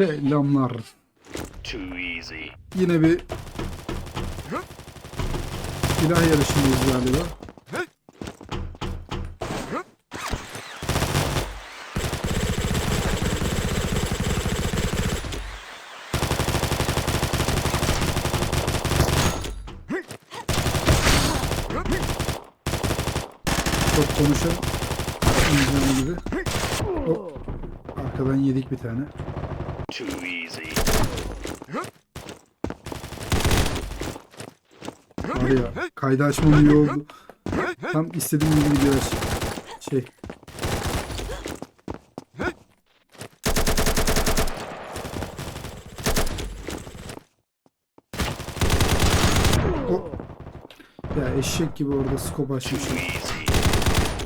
Selamlar. Too easy. Yine bir silah yarışındayız galiba. Çok konuşan gibi. Hop. Arkadan yedik bir tane. Too easy. Var ya kaydı açmam iyi oldu. Tam istediğim gibi gidiyor her şey. Şey. O. Ya eşek gibi orada skop açmışım.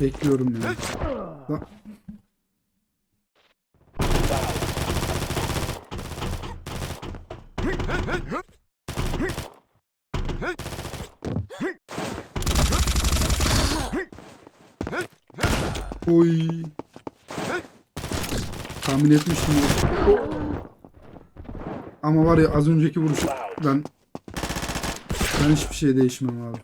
Bekliyorum ya. Lan. Oy. Tahmin etmiştim. ya. Ama var ya az önceki vuruşu ben hiçbir şey değişmem abi.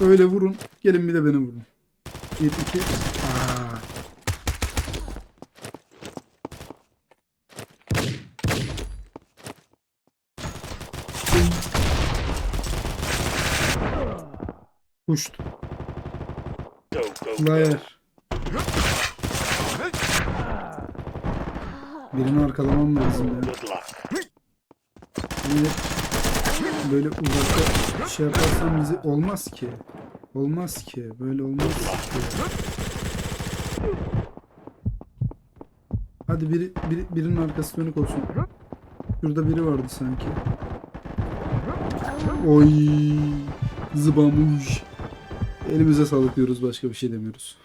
Öyle vurun. Gelin bir de beni vurun. 1 2 Puşt. Go, go, go. Flyer. Birini arkalamam lazım ya. Good luck. Böyle uzakta şey yaparsam bizi olmaz ki. Olmaz ki. Böyle olmaz ki. Hadi biri, biri birinin arkası dönük olsun. Şurada biri vardı sanki. Oy. Zıbamış. Elimize sağlık diyoruz. Başka bir şey demiyoruz.